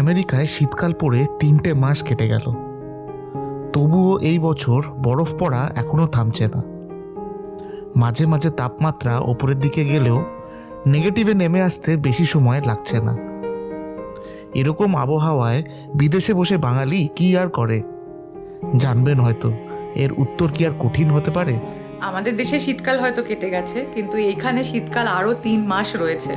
আমেরিকায় শীতকাল পড়ে তিনটে মাস কেটে গেল। তবুও এই বছর বরফ পড়া এখনও থামছে না। মাঝে মাঝে তাপমাত্রা ওপরের দিকে গেলেও নেগেটিভে নেমে আসতে বেশি সময় লাগছে না। এরকম আবহাওয়ায় বিদেশে বসে বাঙালি কি আর করে? জানবেন হয়তো, এর উত্তর কি আর কঠিন হতে পারে? আমাদের দেশে শীতকাল হয়তো কেটে গেছে, কিন্তু এইখানে শীতকাল আরও তিন মাস রয়েছে।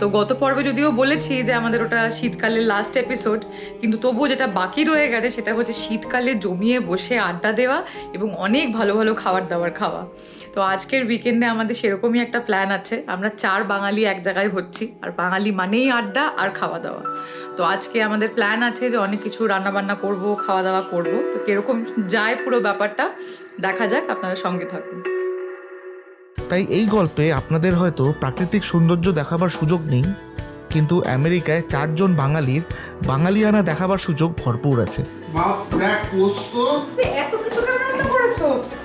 তো গত পর্বে যদিও বলেছি যে আমাদের ওটা শীতকালের লাস্ট এপিসোড কিন্তু তবুও যেটা বাকি রয়ে গেছে সেটা হচ্ছে শীতকালে জমিয়ে বসে আড্ডা দেওয়া এবং অনেক ভালো ভালো খাবার দাবার খাওয়া। তো আজকের উইকেন্ডে আমাদের সেরকমই একটা প্ল্যান আছে। আমরা চার বাঙালি এক জায়গায় হচ্ছি, আর বাঙালি মানেই আড্ডা আর খাওয়া দাওয়া। তো আজকে আমাদের প্ল্যান আছে যে অনেক কিছু রান্না বান্না করব, খাওয়া দাওয়া করব। তো কীরকম যায় পুরো ব্যাপারটা, দেখা যাক, আপনারা সঙ্গে থাকুন। তাই এই গল্পে আপনাদের হয়তো প্রাকৃতিক সৌন্দর্য দেখাবার সুযোগ নেই কিন্তু আমেরিকায় চারজন বাঙালির বাঙালিয়ানা দেখাবার সুযোগ ভরপুর আছে। মা দেখ পোস্ত। এত কিছু রান্না করেছ?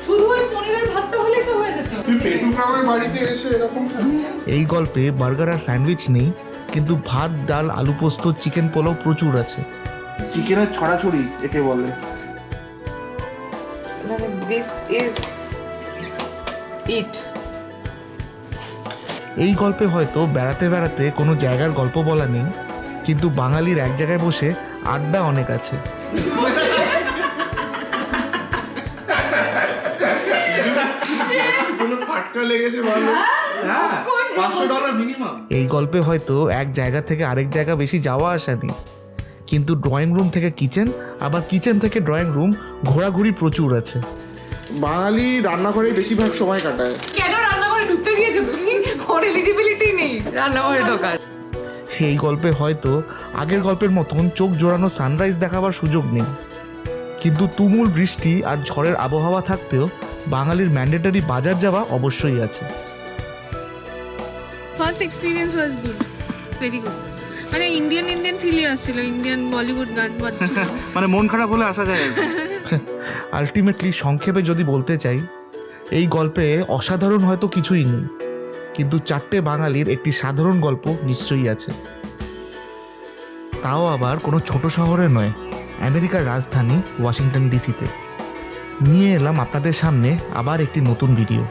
শুধু ওই পনিরের ভাতটা হলেই তো হয়ে যেত। তুই পেটু খাবার বাড়িতে এসে এরকম এই গল্পে বার্গার আর স্যান্ডউইচ নেই কিন্তু ভাত ডাল আলু পোস্ত চিকেন পোলাও প্রচুর আছে। চিকেনের ছড়াছড়ি একে বলে। মানে দিস ইজ ইট এই গল্পে হয়তো বেড়াতে বেড়াতে কোনো জায়গার গল্প বলা নেই কিন্তু বাঙালির এক জায়গায় বসে আড্ডা অনেক আছে। কোনো ফাটকা লেগেছে ভালো হ্যাঁ মিনিমাম এই গল্পে হয়তো এক জায়গা থেকে আরেক জায়গা বেশি যাওয়া আসা নেই কিন্তু ড্রয়িং রুম থেকে কিচেন আবার কিচেন থেকে ড্রয়িং রুম ঘোরাঘুরি প্রচুর আছে। বাঙালি রান্নাঘরে বেশিরভাগ সময় কাটায়। কেন ওর এলিজিবিলিটি নেই। রান্নাঘরে ঢোকার। সেই গল্পে হয়তো আগের গল্পের মতন চোখ জোড়ানো সানরাইজ দেখাবার সুযোগ নেই। কিন্তু তুমুল বৃষ্টি আর ঝড়ের আবহাওয়া থাকতেও বাঙালির ম্যান্ডেটারি বাজার যাওয়া অবশ্যই আছে। First experience was good very good মানে ইন্ডিয়ান ইন্ডিয়ান ফিলই আসছিল। ইন্ডিয়ান বলিউড গান বাজছিল। মানে মন খারাপ হলে আসা যায়। আলটিমেটলি সংক্ষেপে যদি বলতে চাই এই গল্পে অসাধারণ হয়তো কিছুই নেই। কিন্তু চারটে বাঙালির একটি সাধারণ গল্প নিশ্চয়ই আছে। তাও আবার কোনো ছোট শহরে নয়, আমেরিকার রাজধানী ওয়াশিংটন ডিসিতে। নিয়ে এলাম আপনাদের সামনে আবার একটি নতুন ভিডিও।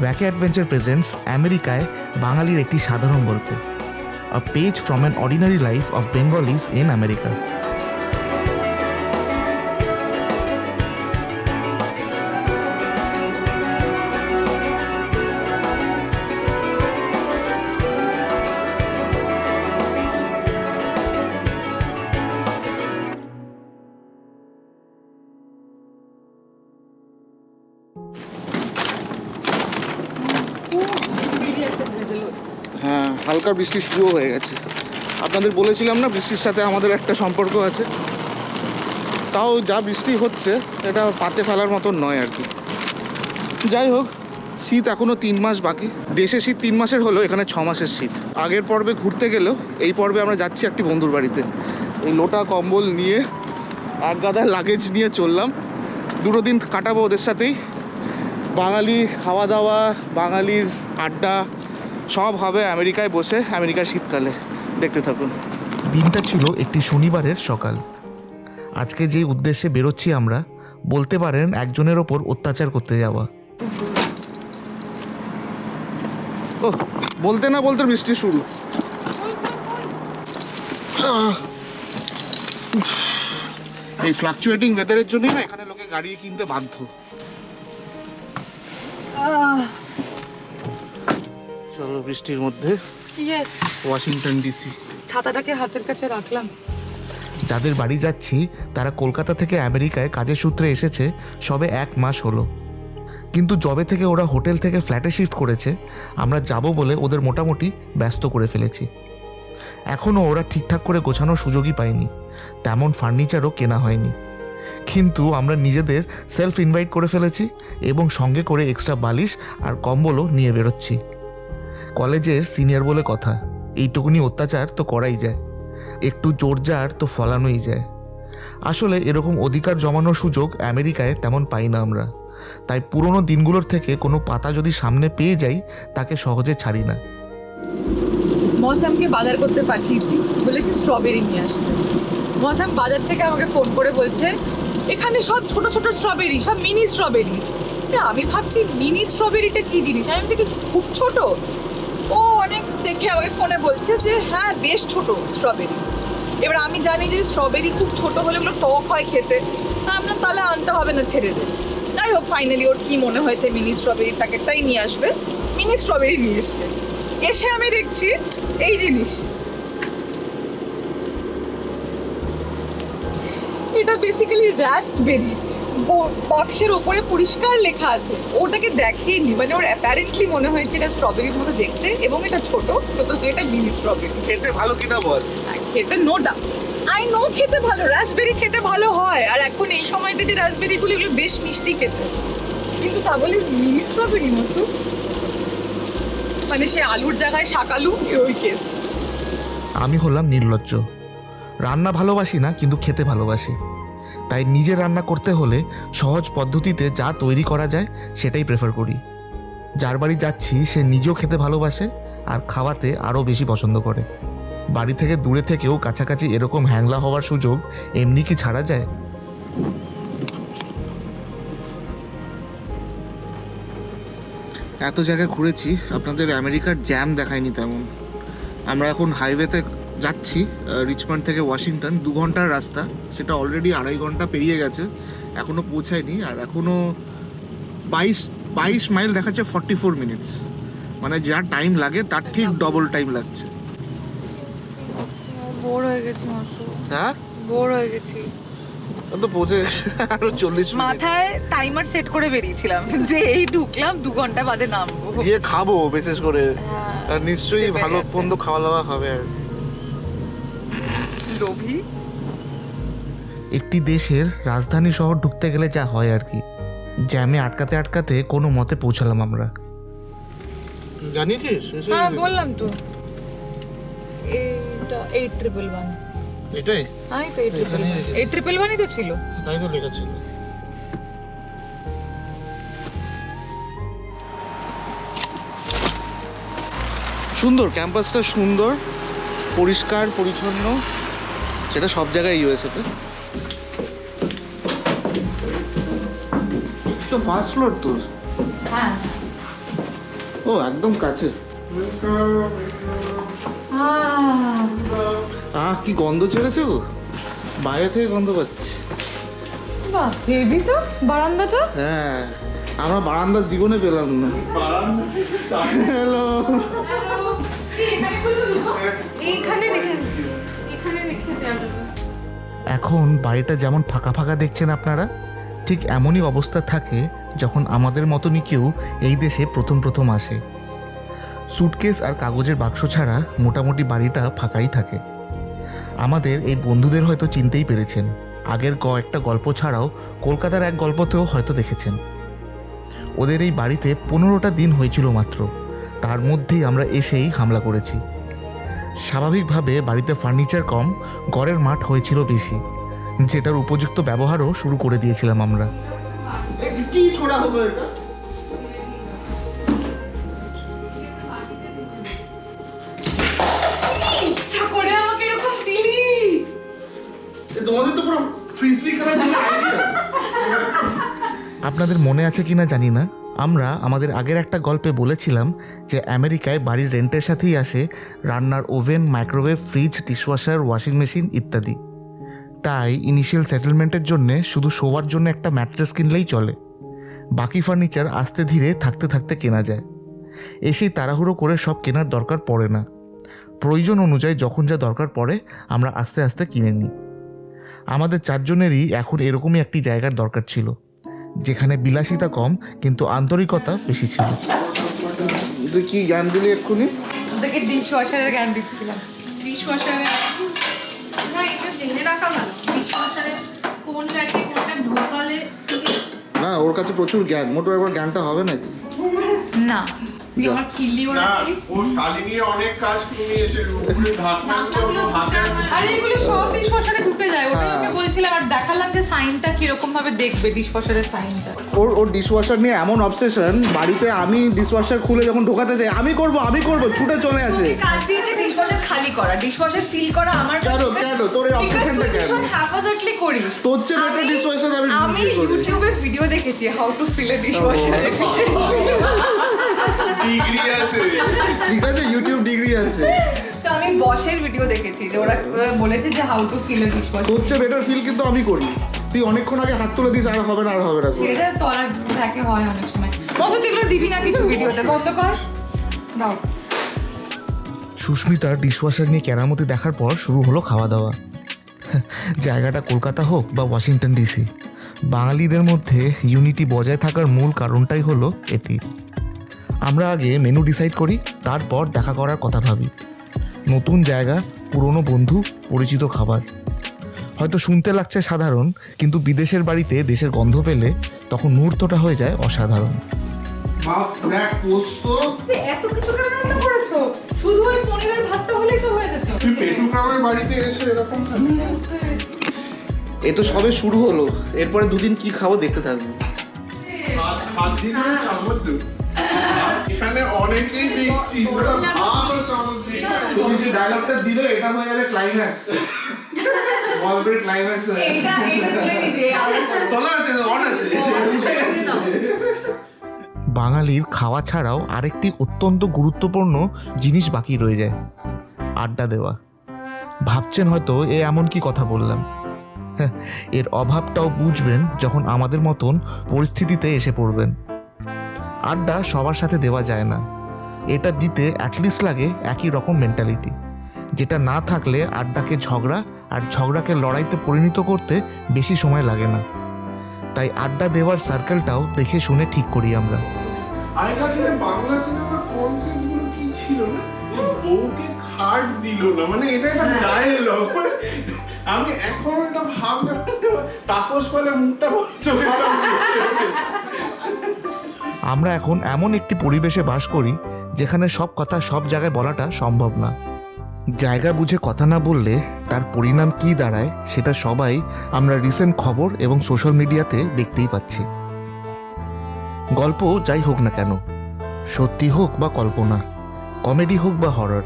ব্যাকে অ্যাডভেঞ্চার প্রেজেন্টস আমেরিকায় বাঙালির একটি সাধারণ গল্প। A page from an ordinary life of Bengalis in America হ্যাঁ হালকা বৃষ্টি শুরু হয়ে গেছে। আপনাদের বলেছিলাম না, বৃষ্টির সাথে আমাদের একটা সম্পর্ক আছে। তাও যা বৃষ্টি হচ্ছে, এটা পাতে ফেলার মতন নয় আর কি। যাই হোক, শীত এখনও তিন মাস বাকি। দেশে শীত তিন মাসের হলো, এখানে ছ মাসের শীত। আগের পর্বে ঘুরতে গেলেও, এই পর্বে আমরা যাচ্ছি একটি বন্ধুর বাড়িতে। এই লোটা কম্বল নিয়ে, এক গাদা লাগেজ নিয়ে চললাম। দুটো দিন কাটাবো ওদের সাথেই। বাঙালি খাওয়া দাওয়া বাঙালির আড্ডা সব হবে আমেরিকায় বসে আমেরিকার শীতকালে। দেখতে থাকুন। দিনটা ছিল একটি শনিবারের সকাল। আজকে যে উদ্দেশ্যে বেরোচ্ছি আমরা বলতে পারেন একজনের ওপর অত্যাচার করতে যাওয়া। ও বলতে না বলতে বৃষ্টি শুরু। এই ফ্লাকচুয়েটিং ওয়েদারের জন্যই না এখানে লোকে গাড়ি কিনতে বাধ্য। চলো বৃষ্টির মধ্যে ইয়েস ওয়াশিংটন ডিসি। ছাতাটাকে হাতের কাছে রাখলাম। যাদের বাড়ি যাচ্ছি তারা কলকাতা থেকে আমেরিকায় কাজের সূত্রে এসেছে সবে এক মাস হলো। কিন্তু জবে থেকে ওরা হোটেল থেকে ফ্ল্যাটে শিফট করেছে আমরা যাব বলে ওদের মোটামুটি ব্যস্ত করে ফেলেছি। এখনও ওরা ঠিকঠাক করে গোছানোর সুযোগই পায়নি। তেমন ফার্নিচারও কেনা হয়নি। কিন্তু আমরা নিজেদের সেলফ ইনভাইট করে ফেলেছি এবং সঙ্গে করে এক্সট্রা বালিশ আর কম্বলও নিয়ে বেরোচ্ছি। কলেজের সিনিয়র বলে কথা, এইটুকুনি অত্যাচার তো করাই যায়, একটু জোরজার তো ফলানোই যায়। আসলে এরকম অধিকার জমানোর সুযোগ আমেরিকায় তেমন পাই না আমরা, তাই পুরনো দিনগুলোর থেকে কোনো পাতা যদি সামনে পেয়ে যাই, তাকে সহজে ছাড়ি না। মৌসামকে বাজার করতে পাঠিয়েছি, বলেছি স্ট্রবেরি নিয়ে আসতে। মৌসাম বাজার থেকে আমাকে ফোন করে বলছে এখানে সব ছোট ছোট স্ট্রবেরি সব মিনি স্ট্রবেরি আমি ভাবছি মিনি স্ট্রবেরিটা কি জিনিস? আমি দেখি খুব ছোট? ও অনেক দেখে আমাকে ফোনে বলছে যে হ্যাঁ বেশ ছোট স্ট্রবেরি এবার আমি জানি যে স্ট্রবেরি খুব ছোট হলে ওগুলো টক হয় খেতে। আমরা তাহলে আনতে হবে না, ছেড়ে দে। যাই হোক ফাইনালি ওর কি মনে হয়েছে মিনি স্ট্রবেরির প্যাকেটটাই নিয়ে আসবে। মিনি স্ট্রবেরি নিয়ে এসছে। এসে আমি দেখছি, এই জিনিস। এটা বেসিক্যালি রাস্পবেরি বাক্সের ওপরে পরিষ্কার লেখা আছে। ওটাকে দেখেনি মানে ওর অ্যাপারেন্টলি মনে হয়েছে এটা স্ট্রবেরির মতো দেখতে এবং এটা ছোট। ছোট তো এটা মিনি স্ট্রবেরি খেতে ভালো কিনা বল? খেতে নো ডাউট আই নো খেতে ভালো রাসবেরি খেতে ভালো হয়। আর এখন এই সময়তে যে রাসবেরিগুলো এগুলো বেশ মিষ্টি খেতে। কিন্তু তা বলে মিনি স্ট্রবেরি মসু? মানে সে আলুর জায়গায় শাকালু ওই কেস আমি হলাম নির্লজ্জ। রান্না ভালোবাসি না কিন্তু খেতে ভালোবাসি। তাই নিজে রান্না করতে হলে সহজ পদ্ধতিতে যা তৈরি করা যায় সেটাই প্রেফার করি। যার বাড়ি যাচ্ছি, সে নিজেও খেতে ভালোবাসে আর খাওয়াতে আরও বেশি পছন্দ করে। বাড়ি থেকে দূরে থেকেও কাছাকাছি এরকম হ্যাংলা হওয়ার সুযোগ এমনি কি ছাড়া যায়? এত জায়গায় ঘুরেছি, আপনাদের আমেরিকার জ্যাম দেখায়নি তেমন। আমরা এখন হাইওয়েতে যাচ্ছি রিচমন্ড থেকে ওয়াশিংটন দু ঘণ্টার রাস্তা। সেটা অলরেডি আড়াই ঘণ্টা পেরিয়ে গেছে এখনও পৌঁছায়নি। আর এখনও বাইশ বাইশ মাইল দেখাচ্ছে ফর্টি ফোর মিনিটস মানে যা টাইম লাগে তার ঠিক ডবল টাইম লাগছে। বোর হয়ে গেছি হ্যাঁ? বোর হয়ে গেছি। তো পৌঁছে আরও চল্লিশ মাথায় টাইমার সেট করে বেরিয়েছিলাম যে এই ঢুকলাম দু ঘণ্টা বাদে নামবো। গিয়ে খাব বিশেষ করে। হ্যাঁ, নিশ্চয়ই ভালো। মন্দ খাওয়া দাওয়া হবে আর। লোভী? একটি দেশের রাজধানী শহর ঢুকতে গেলে যা হয় আর কি। জ্যামে আটকাতে আটকাতে কোনো মতে পৌঁছালাম আমরা। জানিয়েছিস? হ্যাঁ বললাম তো। এইটা এইট ট্রিপল ওয়ান এটাই? হ্যাঁ তো এইট ট্রিপল এখানেই ওয়ান রেখেছি। এইট ট্রিপল ওয়ানই তো ছিল। তাই তো লেখা ছিল। সুন্দর ক্যাম্পাসটা সুন্দর পরিষ্কার পরিচ্ছন্ন। সেটা সব জায়গায় ইউএসএতে তো। ফার্স্ট ফ্লোর তোর। হ্যাঁ। ও একদম কাছে। আহ। কি গন্ধ ছেড়েছে গো বাইরে থেকে গন্ধ পাচ্ছি। বাহ হেভি তো বারান্দাটা হ্যাঁ আমরা বারান্দার জীবনে পেলাম না। হ্যালো এইখানে রেখে এখানে বাড়িটা যেমন ফাঁকা ফাঁকা দেখছেন আপনারা, ঠিক এমনই অবস্থা থাকে যখন আমাদের মতনই কেউ এই দেশে প্রথম প্রথম আসে। সুটকেস আর কাগজের বাক্স ছাড়া মোটামুটি বাড়িটা ফাঁকাই থাকে। আমাদের এই বন্ধুদের হয়তো চিনতেই পেরেছেন। আগের কয়েকটা গল্প ছাড়াও কলকাতার এক গল্পতেও হয়তো দেখেছেন। ওদের এই বাড়িতে পনেরোটা দিন হয়েছিল মাত্র। তার মধ্যেই আমরা এসেই হামলা করেছি। স্বাভাবিকভাবে বাড়িতে ফার্নিচার কম ঘরের মাঠ হয়েছিল বেশি। যেটার উপযুক্ত ব্যবহারও শুরু করে দিয়েছিলাম আমরা। আপনাদের মনে আছে কিনা জানি না। আমরা আমাদের আগের একটা গল্পে বলেছিলাম যে আমেরিকায় বাড়ির রেন্টের সাথেই আসে রান্নার oven, microwave, fridge, dishwasher, washing machine ইত্যাদি। তাই ইনিশিয়াল সেটেলমেন্টের জন্য শুধু শোয়ার জন্য একটা ম্যাট্রেস কিনলেই চলে। বাকি ফার্নিচার আস্তে ধীরে থাকতে থাকতে কেনা যায়। এসেই তাড়াহুড়ো করে সব কেনার দরকার পড়ে না। প্রয়োজন অনুযায়ী যখন যা দরকার পড়ে, আমরা আস্তে আস্তে কিনে নিই। আমাদের চারজনেরই এখন এরকমই একটি জায়গার দরকার ছিল। যেখানে বিলাসিতা কম কিন্তু আন্তরিকতা বেশি ছিল। তুই কি জ্ঞান দিলি এক্ষুনি? ডিশ ওয়াশারের দিচ্ছিলাম। ডিশ ওয়াশারে না এটা জেনে রাখা ভালো। ডিশ ওয়াশারে কোন র্যাকে কোনটা ঢোকালে? না ওর কাছে প্রচুর জ্ঞান। মোটো একবার জ্ঞানটা হবে নাকি? না। তুই আমার না রাখিস ও শালিনী অনেক কাজ কমিয়েছে উপরে ঢাকনা হাতে আরে এগুলো সব ডিশ ওয়াশারে ঢুকে যায়। ওটাই হ্যাঁ। ওকে বলছিলাম আর দেখালাম যে সাইনটা কীরকম ভাবে দেখবে ডিশ ওয়াশারের সাইনটা ওর ওর ডিশওয়াশার নিয়ে এমন অবসেশন বাড়িতে আমি ডিশওয়াশার খুলে যখন ঢোকাতে যাই আমি করব আমি করব ছুটে চলে আসে। কাজ দিয়েছে ডিশ খালি করা ডিশওয়াশার ফিল করা আমার কেন, কেন? তোর এই obsession-টা কেন? হ্যাপাজার্টলি করিস। তোর চেয়ে better dishwasher আমি আমি ইউটিউবে ভিডিও দেখেছি how to fill a dishwasher degree আছে। ঠিক আছে ইউটিউব ডিগ্রি আছে। তো আমি বসের ভিডিও দেখেছি যে ওরা বলেছে যে how to fill a dishwasher তোর চেয়ে বেটার ফিল কিন্তু আমি করি। তুই অনেকক্ষণ আগে হাত তুলে দিস আর হবে না আর হবে না। সেটা তলার থাকে হয় অনেক সময়। মতো এগুলো দিবি না কিছু ভিডিওতে বন্ধ কর। দাও। সুস্মিতার ডিশওয়াশার নিয়ে কেরামতি দেখার পর শুরু হলো খাওয়া দাওয়া জায়গাটা কলকাতা হোক বা ওয়াশিংটন ডিসি। বাঙালিদের মধ্যে ইউনিটি বজায় থাকার মূল কারণটাই হলো এটি। আমরা আগে মেনু ডিসাইড করি তারপর দেখা করার কথা ভাবি। নতুন জায়গা পুরনো বন্ধু পরিচিত খাবার। হয়তো শুনতে লাগছে সাধারণ কিন্তু বিদেশের বাড়িতে দেশের গন্ধ পেলে তখন মুহূর্তটা হয়ে যায় অসাধারণ। মা দেখ পোস্ত। এত কিছু কেন রান্না করেছ? শুধু ওই পনিরের ভাতটা হলেই তো হয়ে যেত। তুই পেটু কামের বাড়িতে এসে এরকম খাবি? এ তো সবে শুরু হলো। এরপরে দুদিন কি খাব দেখতে থাকব। এখানে অনেকেই দেখছি ওরা খায়। তুমি যে ডায়লগটা দিলে এটা হয়ে যাবে ক্লাইম্যাক্স গল্পের ক্লাইম্যাক্স হয়ে এটা এটা তুলে নিবে তোলা আছে অন আছে। বাঙালির খাওয়া ছাড়াও আরেকটি অত্যন্ত গুরুত্বপূর্ণ জিনিস বাকি রয়ে যায় আড্ডা দেওয়া। ভাবছেন হয়তো এ এমন কি কথা বললাম। হ্যাঁ, এর অভাবটাও বুঝবেন যখন আমাদের মতন পরিস্থিতিতে এসে পড়বেন। আড্ডা সবার সাথে দেওয়া যায় না। এটা দিতে অ্যাটলিস্ট লাগে একই রকম মেন্টালিটি যেটা না থাকলে আড্ডাকে ঝগড়া আর ঝগড়াকে লড়াইতে পরিণত করতে বেশি সময় লাগে না। তাই আড্ডা দেওয়ার সার্কেলটাও দেখে শুনে ঠিক করি আমরা। বাংলা সিনেমার কনসেপ্ট কি ছিল না? বউকে খাট দিল না মানে এটা একটা ডায়লগ মানে আমি এখন এটা ভাবনা তাপস বলে মুখটা চোখে আমরা এখন এমন একটি পরিবেশে বাস করি যেখানে সব কথা সব জায়গায় বলাটা সম্ভব না। জায়গা বুঝে কথা না বললে তার পরিণাম কি দাঁড়ায় সেটা সবাই আমরা রিসেন্ট খবর এবং সোশ্যাল মিডিয়াতে দেখতেই পাচ্ছি। গল্প যাই হোক না কেন, সত্যি হোক বা কল্পনা কমেডি হোক বা হরর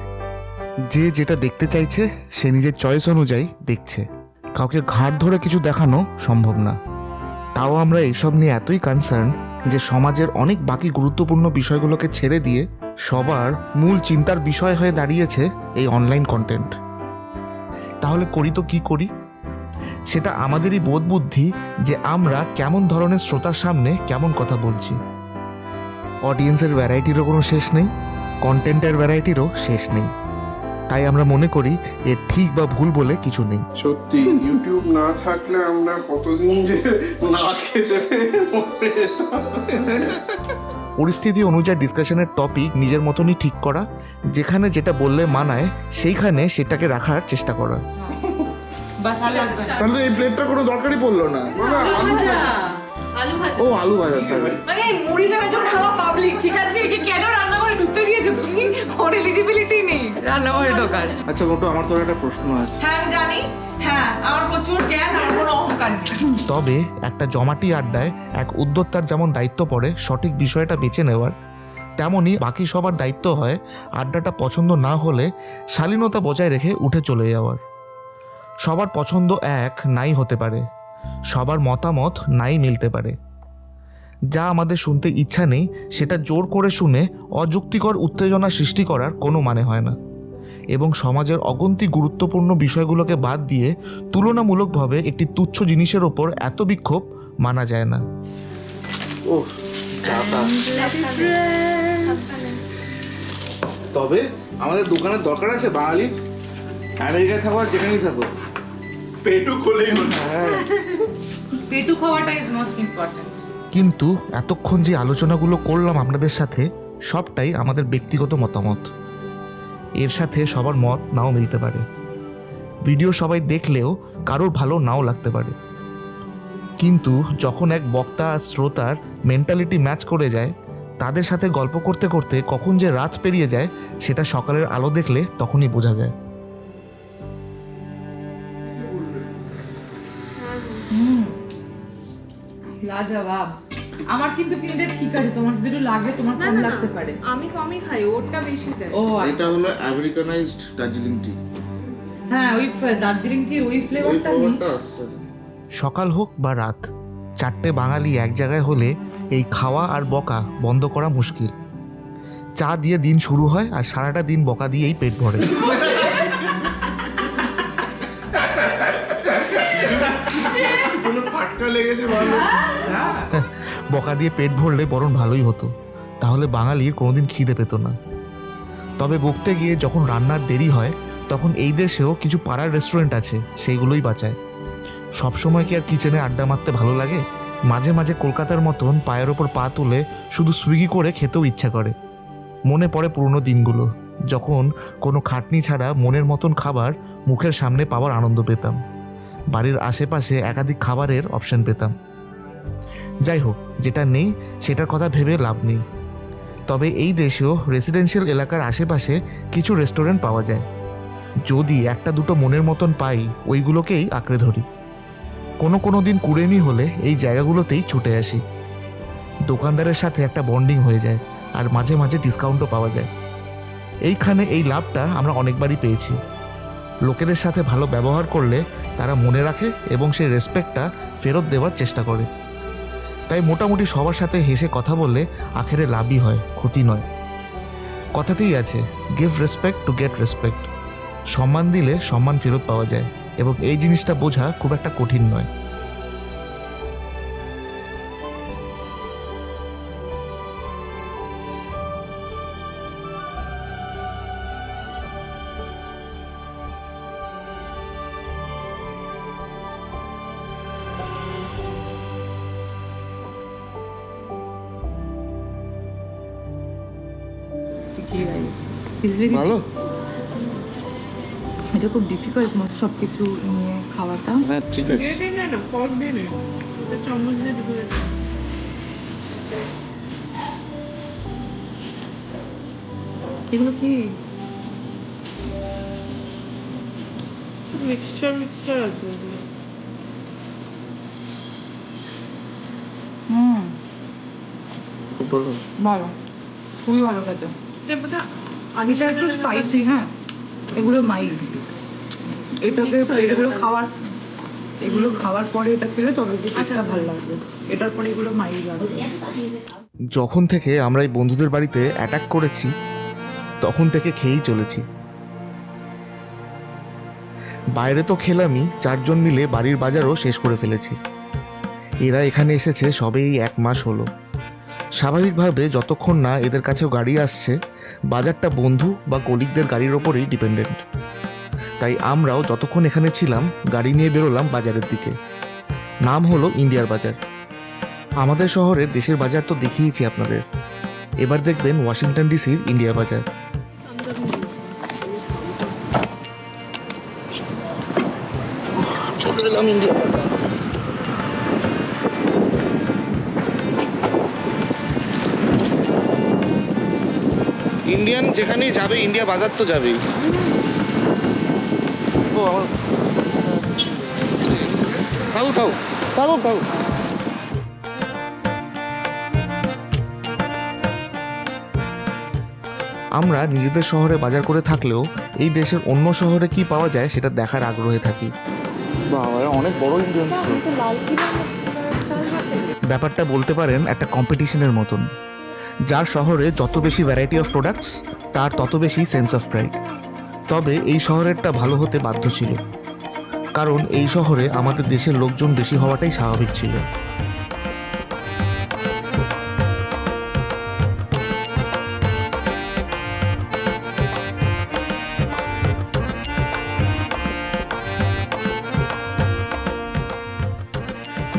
যে যেটা দেখতে চাইছে সে নিজের চয়েস অনুযায়ী দেখছে। কাউকে ঘাট ধরে কিছু দেখানো সম্ভব না। তাও আমরা এইসব নিয়ে এতই কনসার্ন যে সমাজের অনেক বাকি গুরুত্বপূর্ণ বিষয়গুলোকে ছেড়ে দিয়ে সবার মূল চিন্তার বিষয় হয়ে দাঁড়িয়েছে এই অনলাইন কন্টেন্ট তাহলে করি তো কি করি? সেটা আমাদেরই বোধ বুদ্ধি যে আমরা কেমন ধরনের শ্রোতার সামনে কেমন কথা বলছি। অডিয়েন্সের ভ্যারাইটিরও কোনো শেষ নেই কন্টেন্টের ভ্যারাইটিরও শেষ নেই। তাই আমরা মনে করি এর ঠিক বা ভুল বলে কিছু নেই। সত্যি ইউটিউব না থাকলে আমরা কতদিন যে না খেতে পরিস্থিতি অনুযায়ী ডিসকাশনের টপিক নিজের মতনই ঠিক করা যেখানে যেটা বললে মানায় সেইখানে সেটাকে রাখার চেষ্টা করা। বাস আর তাহলে এই প্লেটটা কোনো দরকারই পড়ল না। মানে ও আলু ভাজা সরি মানে মুড়ি খাওয়া পাবলিক ঠিক আছে? একে কেন রান্নাঘরে ঢুকতে দিয়েছ তুমি? ওর এলিজিবিলিটি নেই। রান্নাঘরে ঢোকার। আচ্ছা মোটো আমার তোর একটা প্রশ্ন আছে। হ্যাঁ আমি জানি। হ্যাঁ আমার প্রচুর জ্ঞান আমার কোনো অহংকার তবে একটা জমাটি আড্ডায় এক উদ্যোক্তার যেমন দায়িত্ব পড়ে সঠিক বিষয়টা বেছে নেওয়ার তেমনই বাকি সবার দায়িত্ব হয় আড্ডাটা পছন্দ না হলে শালীনতা বজায় রেখে উঠে চলে যাওয়ার। সবার পছন্দ এক নাই হতে পারে। সবার মতামত নাই মিলতে পারে। যা আমাদের শুনতে ইচ্ছা নেই, সেটা জোর করে শুনে অযুক্তিকর উত্তেজনা সৃষ্টি করার কোনো মানে হয় না। এবং সমাজের অগন্তি গুরুত্বপূর্ণ বিষয়গুলোকে বাদ দিয়ে তুলনামূলকভাবে একটি তুচ্ছ জিনিসের ওপর এত বিক্ষোভ মানা যায় না। তবে আমাদের দোকানের দরকার আছে বাঙালি। আমেরিকায় থাকো যেখানেই থাকো। পেটু খোলেই হচ্ছে হ্যাঁ। পেটু খাওয়াটা ইজ মোস্ট ইম্পর্টেন্ট কিন্তু এতক্ষণ যে আলোচনাগুলো করলাম আপনাদের সাথে সবটাই আমাদের ব্যক্তিগত মতামত। এর সাথে সবার মত নাও মিলতে পারে। ভিডিও সবাই দেখলেও কারোর ভালো নাও লাগতে পারে। কিন্তু যখন এক বক্তা আর শ্রোতার মেন্টালিটি ম্যাচ করে যায় তাদের সাথে গল্প করতে করতে কখন যে রাত পেরিয়ে যায় সেটা সকালের আলো দেখলে তখনই বোঝা যায়। লাজবাব। আমার কিন্তু চিনিটা ঠিক আছে তোমার যদি লাগে তোমার কম লাগতে পারে। আমি কমই খাই ওরটা বেশি দেয়। ও এটা হলো আমেরিকানাইজড দার্জিলিং টি হ্যাঁ ওই ফ্লে- দার্জিলিং টি ওই ওই ফ্লেভারটা নেই। সকাল হোক বা রাত চারটে বাঙালি এক জায়গায় হলে এই খাওয়া আর বকা বন্ধ করা মুশকিল। চা দিয়ে দিন শুরু হয় আর সারাটা দিন বকা দিয়েই পেট ভরে। ফাটকা লেগেছে ভালো। বকা দিয়ে পেট ভরলে বরং ভালোই হতো। তাহলে বাঙালির কোনোদিন খিদে পেত না। তবে বকতে গিয়ে যখন রান্নার দেরি হয়, তখন এই দেশেও কিছু পাড়ার রেস্টুরেন্ট আছে, সেইগুলোই বাঁচায়। সবসময় কি আর কিচেনে আড্ডা মারতে ভালো লাগে? মাঝে মাঝে কলকাতার মতন পায়ের ওপর পা তুলে শুধু সুইগি করে খেতেও ইচ্ছা করে। মনে পড়ে পুরনো দিনগুলো, যখন কোনো খাটনি ছাড়া মনের মতন খাবার মুখের সামনে পাওয়ার আনন্দ পেতাম। বাড়ির আশেপাশে একাধিক খাবারের অপশন পেতাম। যাই হোক, যেটা নেই, সেটার কথা ভেবে লাভ নেই। তবে এই দেশেও রেসিডেন্সিয়াল এলাকার আশেপাশে কিছু রেস্টুরেন্ট পাওয়া যায়। যদি একটা দুটো মনের মতন পাই, ওইগুলোকেই আঁকড়ে ধরি। কোনো কোনো দিন কুড়েমি হলে এই জায়গাগুলোতেই ছুটে আসি। দোকানদারের সাথে একটা বন্ডিং হয়ে যায়, আর মাঝে মাঝে ডিসকাউন্টও পাওয়া যায়। এইখানে এই লাভটা আমরা অনেকবারই পেয়েছি। লোকেদের সাথে ভালো ব্যবহার করলে তারা মনে রাখে এবং সেই রেসপেক্টটা ফেরত দেওয়ার চেষ্টা করে। তাই মোটামুটি সবার সাথে হেসে কথা বললে আখেরে লাভই হয়, ক্ষতি নয়। কথাতেই আছে give respect to get respect সম্মান দিলে সম্মান ফেরত পাওয়া যায় এবং এই জিনিসটা বোঝা খুব একটা কঠিন নয়। ভালো? এটা খুব ডিফিকাল্ট সব কিছু নিয়ে খাওয়াটা। হ্যাঁ ঠিক আছে। এগুলো কি? মিক্সচার মিক্সচার আছে। হুম। খুব ভালো। ভালো। খুবই ভালো খেতে। এটা একটু স্পাইসি হ্যাঁ? এগুলো মাইল্ড এটাকে এগুলো খাওয়ার এগুলো খাওয়ার পরে এটা খেলে তবে আচ্ছা। ভালো লাগবে। এটার পরে এগুলো মাইল্ড লাগবে যখন থেকে আমরা এই বন্ধুদের বাড়িতে অ্যাটাক করেছি তখন থেকে খেয়েই চলেছি। বাইরে তো খেলামই চারজন মিলে বাড়ির বাজারও শেষ করে ফেলেছি। এরা এখানে এসেছে সবেই এক মাস হলো। স্বাভাবিকভাবে যতক্ষণ না এদের কাছেও গাড়ি আসছে বাজারটা বন্ধু বা কলিগদের গাড়ির ওপরেই ডিপেন্ডেন্ট তাই আমরাও যতক্ষণ এখানে ছিলাম, গাড়ি নিয়ে বেরোলাম বাজারের দিকে। নাম হলো ইন্ডিয়ার বাজার। আমাদের শহরের দেশের বাজার তো দেখিয়েছি আপনাদের। এবার দেখবেন ওয়াশিংটন ডিসির ইন্ডিয়া বাজার। চলে এলাম ইন্ডিয়া যেখানেই যাবে ইন্ডিয়া বাজার তো যাবেই। ও আমার থাকো থাকো থাকো থাকো আমরা নিজেদের শহরে বাজার করে থাকলেও এই দেশের অন্য শহরে কি পাওয়া যায় সেটা দেখার আগ্রহে থাকি। বাবা অনেক বড় ইন্ডিয়ান ব্যাপারটা বলতে পারেন একটা কম্পিটিশনের মতন। যার শহরে যত বেশি ভ্যারাইটি অফ প্রোডাক্টস তার তত বেশি সেন্স অফ প্রাইড তবে এই শহরেরটা ভালো হতে বাধ্য ছিল। কারণ এই শহরে আমাদের দেশের লোকজন বেশি হওয়াটাই স্বাভাবিক ছিল।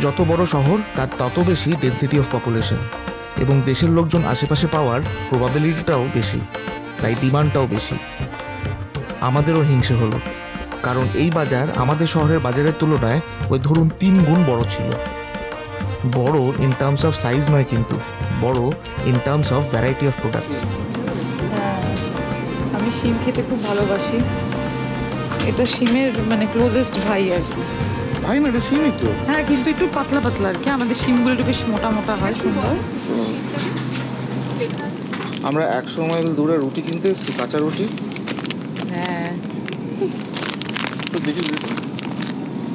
যত বড় শহর, তার তত বেশি ডেন্সিটি অফ পপুলেশন এবং দেশের লোকজন আশেপাশে পাওয়ার প্রবাবিলিটিটাও বেশি, তাই ডিমান্ডটাও বেশি। আমাদেরও হিংসে হলো, কারণ এই বাজার আমাদের শহরের বাজারের তুলনায় ওই ধরুন তিন গুণ বড় ছিল। বড় ইন টার্মস অফ সাইজ নয় কিন্তু, বড় in terms of variety of products আমি শিম খেতে খুব ভালোবাসি। এটা শিমের মানে ক্লোজেস্ট ভাই আর কি। তাই না? এটা সীমিত হ্যাঁ কিন্তু একটু পাতলা পাতলা আর কি। আমাদের শিমগুলো একটু বেশ মোটা মোটা হয় সুন্দর। আমরা একশো মাইল দূরে রুটি কিনতে এসেছি কাঁচা রুটি। হ্যাঁ। তো দেখি।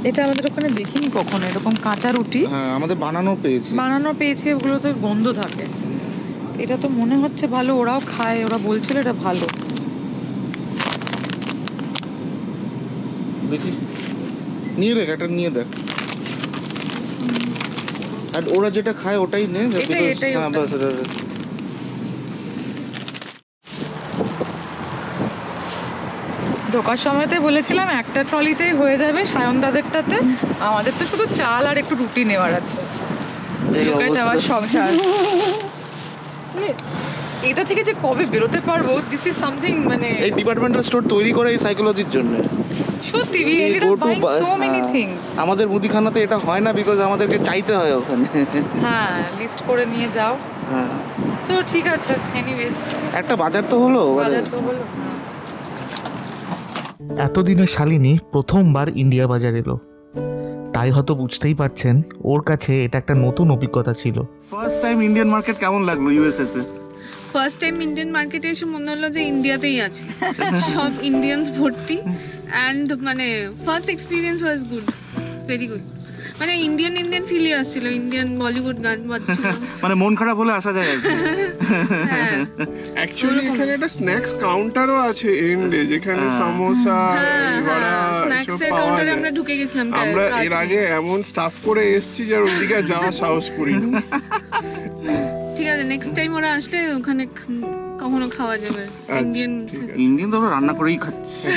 এটা আমাদের ওখানে দেখিনি কখনো এরকম কাঁচা রুটি। হ্যাঁ আমাদের বানানো পেয়েছি। বানানো পেয়েছি ওগুলো তো গন্ধ থাকে। এটা তো মনে হচ্ছে ভালো ওরাও খায় ওরা বলছিল এটা ভালো। দেখি। নিয়ে দেখ একটা নিয়ে দেখ। আর ওরা যেটা খায় ওটাই নে হ্যাঁ বাস ঢোকার সময়তে বলেছিলাম একটা ট্রলিতেই হয়ে যাবে সায়ন দাদেরটাতে। আমাদের তো শুধু চাল আর একটু রুটি নেওয়ার আছে। যাওয়ার সংসার। এটা থেকে যে কবে বেরোতে পারব দিস ইজ সামথিং মানে এই ডিপার্টমেন্টাল স্টোর তৈরি করে এই সাইকোলজির জন্য। সত্যি We to buying so many. Things আমাদের মুদিখানাতে এটা হয় না বিকজ আমাদেরকে চাইতে হয় ওখানে। হ্যাঁ লিস্ট করে নিয়ে যাও। হ্যাঁ। তো ঠিক আছে এনিওয়েজ একটা বাজার তো হলো মানে বাজার তো হলো হ্যাঁ। এতদিনে শালিনী প্রথমবার ইন্ডিয়া বাজার এলো। তাই হয়তো বুঝতেই পারছেন ওর কাছে এটা একটা নতুন অভিজ্ঞতা ছিল। ফার্স্ট টাইম ইন্ডিয়ান মার্কেট কেমন লাগল ইউএসএ তে? ফার্স্ট টাইম ইন্ডিয়ান মার্কেটে এসে মনে হলো যে ইন্ডিয়াতেই আছে। সব ইন্ডিয়ানস ভর্তি অ্যান্ড মানে first experience was good very good মানে ইন্ডিয়ান ইন্ডিয়ান ফিলই আসছিল ইন্ডিয়ান বলিউড গান বাজছিল। মানে মন খারাপ হলে আসা যায় হ্যাঁ। অ্যাকচুয়ালি এখানে একটা স্ন্যাক্স কাউন্টারও আছে এন্ডে যেখানে সামোসা হ্যাঁ বড়া হ্যাঁ স্ন্যাক্সের কাউন্টারে আমরা ঢুকে গেছিলাম আমরা এর আগে এমন স্টাফ করে এসেছি যার ওদিকে যাওয়া সাহস করিনি। ঠিক আছে নেক্সট টাইম ওরা আসলে ওখানে কখনো খাওয়া যাবে। ইন্ডিয়ান ইন্ডিয়ান তো রান্না করেই খাচ্ছি।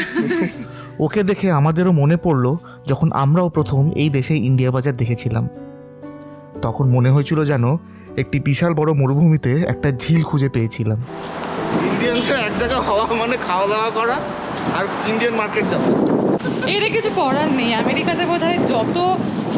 ওকে দেখে আমাদেরও মনে পড়ল যখন আমরাও প্রথম এই দেশে ইন্ডিয়া বাজার দেখেছিলাম। তখন মনে হয়েছিল যেন একটি বিশাল বড় মরুভূমিতে একটা ঝিল খুঁজে পেয়েছিলাম। ইন্ডিয়ানসরা এক জায়গায় হওয়া মানে খাওয়া দাওয়া করা আর ইন্ডিয়ান মার্কেট যাওয়া। এর কিছু করার নেই। আমেরিকাতে বোধ যত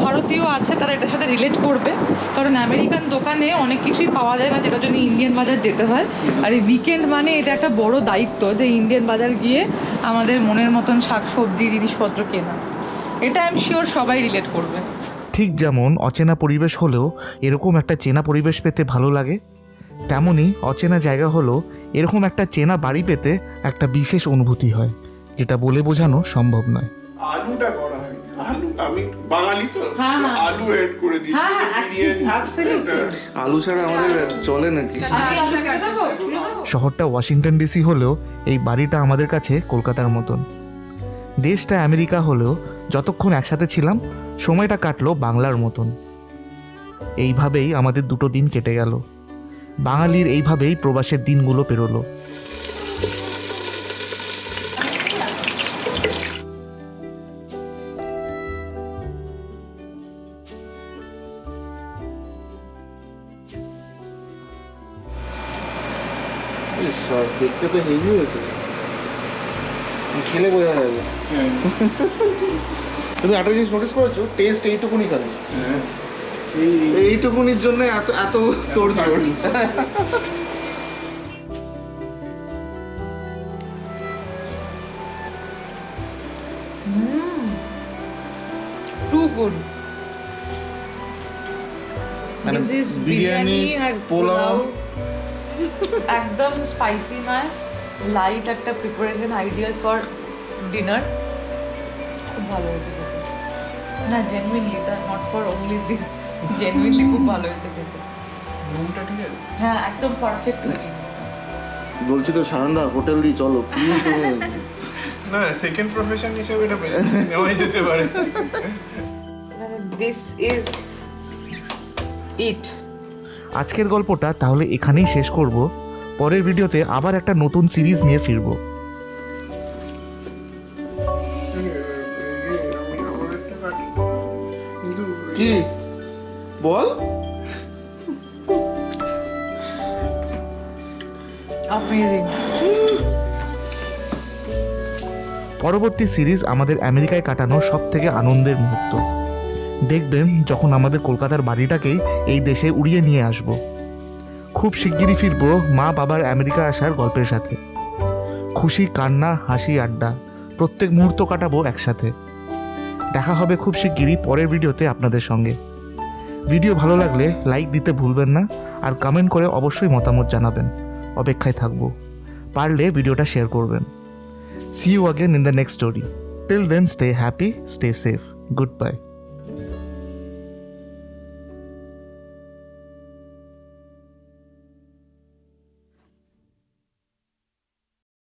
ভারতীয় আছে তারা এটার সাথে রিলেট করবে। কারণ আমেরিকান দোকানে অনেক কিছুই পাওয়া যায় না, যেটার জন্য ইন্ডিয়ান বাজার যেতে হয়। আর এই উইকেন্ড মানে এটা একটা বড় দায়িত্ব যে ইন্ডিয়ান বাজার গিয়ে আমাদের মনের মতন শাক, সবজি, জিনিসপত্র কেনা। এটা আই এম শিওর সবাই রিলেট করবে। ঠিক যেমন অচেনা পরিবেশ হলেও এরকম একটা চেনা পরিবেশ পেতে ভালো লাগে, তেমনই অচেনা জায়গা হলো এরকম একটা চেনা বাড়ি পেতে একটা বিশেষ অনুভূতি হয়। যেটা বলে বোঝানো সম্ভব নয়। আলুটা করা হয়। আলু আমি বাঙালি তো হ্যাঁ, হ্যাঁ। আলু এড করে দিই হ্যাঁ. এটা- আলু ছাড়া আমাদের চলে নাকি? শহরটা ওয়াশিংটন ডিসি হলেও এই বাড়িটা আমাদের কাছে কলকাতার মতন। দেশটা আমেরিকা হলেও যতক্ষণ একসাথে ছিলাম সময়টা কাটলো বাংলার মতন। এইভাবেই আমাদের দুটো দিন কেটে গেল। বাঙালির এইভাবেই প্রবাসের দিনগুলো পেরোলো। ইস, বাস, দেখতে তো হেভি হয়েছে খেলে বোঝা যাবে কিন্তু একটা জিনিস নোটিস করেছ টেস্ট এইটুকুনি খালি হ্যাঁ। এইটুকুনির জন্য এত এত তোর জোর টু গুড মানে বিরিয়ানি আর পোলাও। একদম স্পাইসি নয়। লাইট একটা প্রিপারেশন আইডিয়াল ফর ডিনার খুব ভালো হয়েছে খেতে। না জেনুইনলি এটা not for only this genuinely খুব ভালো হয়েছে খেতে। রুমটা ঠিক আছে? হ্যাঁ একদম পারফেক্ট হয়েছে। বলছি তো সানন্দা হোটেল দিয়ে চলো না সেকেন্ড প্রফেশন হিসেবে এটা নেওয়াই যেতে পারে। দিস ইজ ইট আজকের গল্পটা তাহলে এখানেই শেষ করব। পরের ভিডিওতে আবার একটা নতুন সিরিজ নিয়ে ফিরবো। কি? বল। পরবর্তী সিরিজ আমাদের আমেরিকায় কাটানো সব থেকে আনন্দের মুহূর্ত। দেখবেন যখন আমাদের কলকাতার বাড়িটাকেই এই দেশে উড়িয়ে নিয়ে আসব। খুব শিগগিরই ফিরবো মা বাবার আমেরিকা আসার গল্পের সাথে। খুশি, কান্না, হাসি, আড্ডা, প্রত্যেক মুহূর্ত কাটাবো একসাথে। দেখা হবে খুব শিগগিরই পরের ভিডিওতে আপনাদের সঙ্গে। ভিডিও ভালো লাগলে লাইক দিতে ভুলবেন না আর কমেন্ট করে অবশ্যই মতামত জানাবেন। অপেক্ষায় থাকব। পারলে ভিডিওটা শেয়ার করবেন। See you again in the next story till then stay happy stay safe good bye